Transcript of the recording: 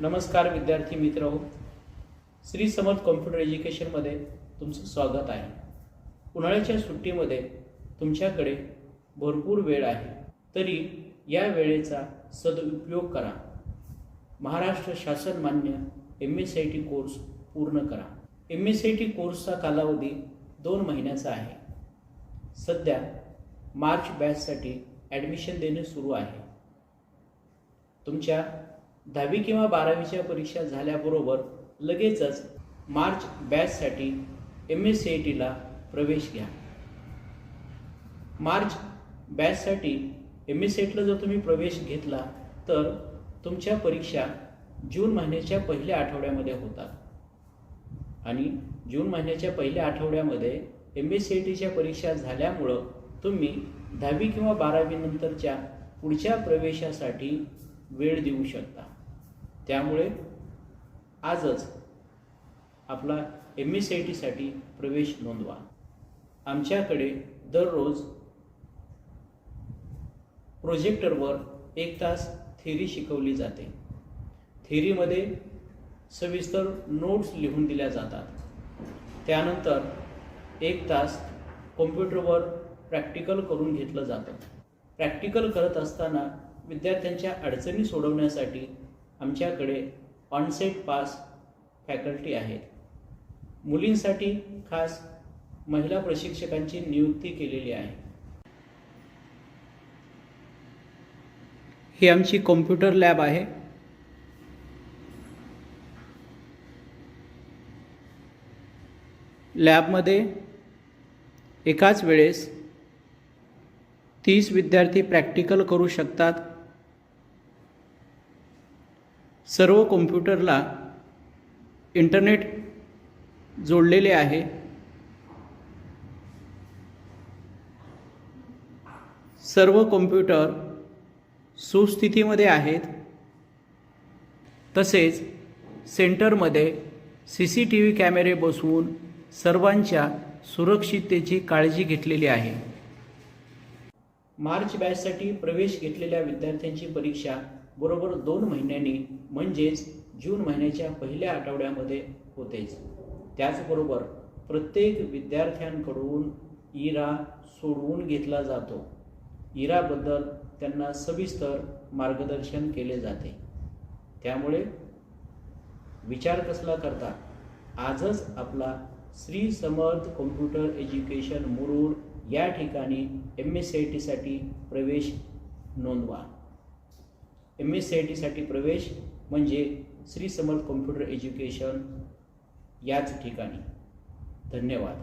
नमस्कार विद्यार्थी मित्र हो. श्री समर्थ कॉम्प्युटर एज्युकेशनमध्ये तुमचं स्वागत आहे. उन्हाळ्याच्या सुट्टीमध्ये तुमच्याकडे भरपूर वेळ आहे. तरी या वेळेचा सदुपयोग करा. महाराष्ट्र शासन मान्य M S I T course पूर्ण करा. एम एस आय टी कोर्सचा कालावधी दोन महिन्याचा आहे. सध्या मार्च बॅचसाठी ॲडमिशन देणे सुरू आहे. तुमच्या दहावी किंवा बारावीच्या परीक्षा झाल्याबरोबर लगेचच मार्च बॅचसाठी एम एस सी आय टीला प्रवेश घ्या. मार्च बॅचसाठी एम एस सी आय टीला जर तुम्ही प्रवेश घेतला तर तुमच्या परीक्षा जून महिन्याच्या पहिल्या आठवड्यामध्ये होतात. आणि जून महिन्याच्या पहिल्या आठवड्यामध्ये एम एस सी आय टीच्या परीक्षा झाल्यामुळं तुम्ही दहावी किंवा बारावीनंतरच्या पुढच्या प्रवेशासाठी वेळ देऊ शकता. त्यामुळे आजच आपला एम एस सी आय टीसाठी प्रवेश नोंदवा. आमच्याकडे दररोज प्रोजेक्टरवर एक तास थेरी शिकवली जाते. थेरीमध्ये सविस्तर नोट्स लिहून दिल्या जातात. त्यानंतर एक तास कॉम्प्युटरवर प्रॅक्टिकल करून घेतलं जातं. प्रॅक्टिकल करत असताना विद्यार्थ्यांच्या अडचणी सोडवण्यासाठी आमच्याकडे ऑनसेट पास फॅकल्टी आहेत. मुलींसाठी खास महिला प्रशिक्षकांची नियुक्ती केलेली आहे. ही आमची कॉम्प्युटर लॅब आहे. लॅबमध्ये एकाच वेळेस तीस विद्यार्थी प्रॅक्टिकल करू शकतात. सर्व कॉम्प्युटरला इंटरनेट जोडलेले आहे. सर्व कॉम्प्युटर सुस्थितीमध्ये आहेत. तसेच सेंटरमध्ये सी सी टी व्ही कॅमेरे बसवून सर्वांच्या सुरक्षिततेची काळजी घेतलेली आहे. मार्च बॅचसाठी प्रवेश घेतलेल्या विद्यार्थ्यांची परीक्षा बरोबर दोन महिन्यांनी म्हणजेच जून महिन्याच्या पहिल्या आठवड्यामध्ये होतेच. त्याचबरोबर प्रत्येक विद्यार्थ्यांकडून इरा सोडवून घेतला जातो. इराबद्दल त्यांना सविस्तर मार्गदर्शन केले जाते. त्यामुळे विचार कसला करता आजच आपला श्री समर्थ कॉम्प्युटर एज्युकेशन मुरुड या ठिकाणी एम एस सी आय टीसाठी प्रवेश नोंदवा. एम एस सी आय टीसाठी प्रवेश म्हणजे श्री समर्थ कॉम्प्युटर एज्युकेशन याच ठिकाणी. धन्यवाद.